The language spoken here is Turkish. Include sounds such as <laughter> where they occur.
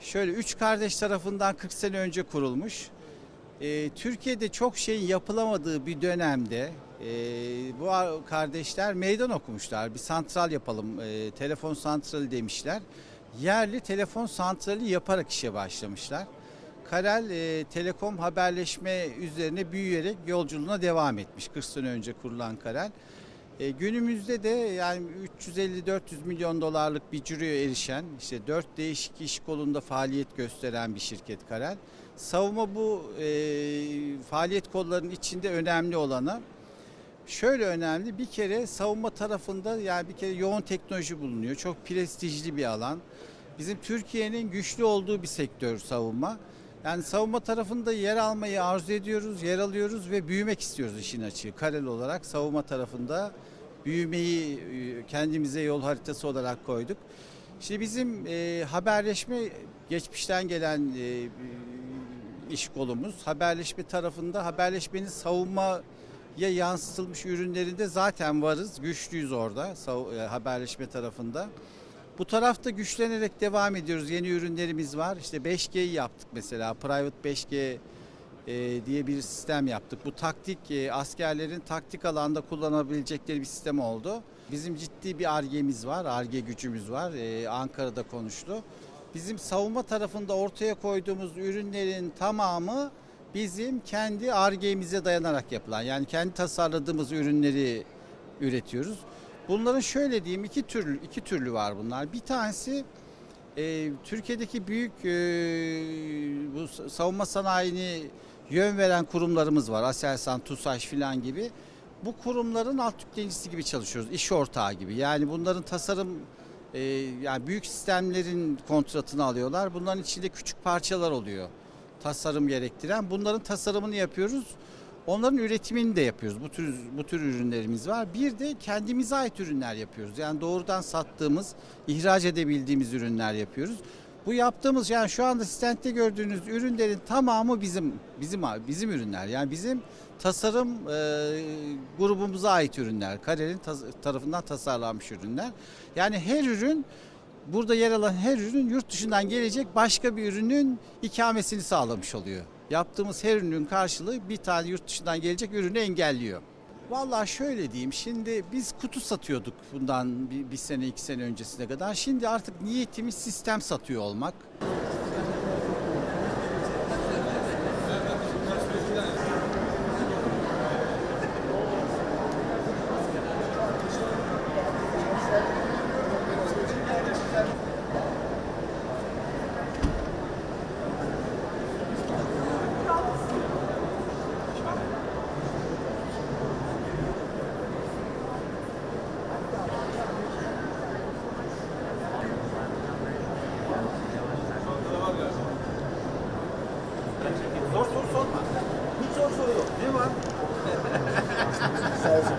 Şöyle üç kardeş tarafından 40 sene önce kurulmuş. Ee, Türkiye'de çok şeyin yapılamadığı bir dönemde e, bu ar- kardeşler meydan okumuşlar. Bir santral yapalım, e, telefon santrali demişler. Yerli telefon santrali yaparak işe başlamışlar. Karel e, telekom haberleşme üzerine büyüyerek yolculuğuna devam etmiş 40 sene önce kurulan Karel. E, günümüzde de yani 350-400 milyon dolarlık bir ciroya erişen, işte dört değişik iş kolunda faaliyet gösteren bir şirket Karel. Savunma bu e, faaliyet kollarının içinde önemli olanı. Şöyle önemli, bir kere savunma tarafında yani bir kere yoğun teknoloji bulunuyor. Çok prestijli bir alan. Bizim Türkiye'nin güçlü olduğu bir sektör savunma. Yani savunma tarafında yer almayı arzu ediyoruz, yer alıyoruz ve büyümek istiyoruz işin açığı. Karel olarak savunma tarafında büyümeyi e, kendimize yol haritası olarak koyduk. Şimdi bizim e, haberleşme geçmişten gelen e, iş kolumuz. Haberleşme tarafında haberleşmenin savunmaya yansıtılmış ürünlerinde zaten varız. Güçlüyüz orada e, haberleşme tarafında. Bu tarafta güçlenerek devam ediyoruz. Yeni ürünlerimiz var. İşte 5G'yi yaptık mesela. Private 5G e, diye bir sistem yaptık. Bu taktik e, askerlerin taktik alanda kullanabilecekleri bir sistem oldu. Bizim ciddi bir argemiz var, arge gücümüz var. E, Ankara'da konuştu. Bizim savunma tarafında ortaya koyduğumuz ürünlerin tamamı bizim kendi argemize dayanarak yapılan. Yani kendi tasarladığımız ürünleri üretiyoruz. Bunların şöyle diyeyim iki türlü iki türlü var bunlar. Bir tanesi e, Türkiye'deki büyük e, bu savunma sanayini yön veren kurumlarımız var. Aselsan, TUSAŞ filan gibi. Bu kurumların alt yüklenicisi gibi çalışıyoruz. iş ortağı gibi. Yani bunların tasarım e, yani büyük sistemlerin kontratını alıyorlar. Bunların içinde küçük parçalar oluyor. Tasarım gerektiren. Bunların tasarımını yapıyoruz. Onların üretimini de yapıyoruz. Bu tür bu tür ürünlerimiz var. Bir de kendimize ait ürünler yapıyoruz. Yani doğrudan sattığımız, ihraç edebildiğimiz ürünler yapıyoruz. Bu yaptığımız yani şu anda stendte gördüğünüz ürünlerin tamamı bizim bizim bizim ürünler. Yani bizim tasarım e, grubumuza ait ürünler. Karel'in tas- tarafından tasarlanmış ürünler. Yani her ürün burada yer alan her ürün yurt dışından gelecek başka bir ürünün ikamesini sağlamış oluyor. Yaptığımız her ürünün karşılığı bir tane yurt dışından gelecek ürünü engelliyor. Vallahi şöyle diyeyim şimdi biz kutu satıyorduk bundan bir, bir sene iki sene öncesine kadar. Şimdi artık niyetimiz sistem satıyor olmak. Zor soru sorma. Hiç zor soru yok. Ne var? Sağ <laughs> olsun.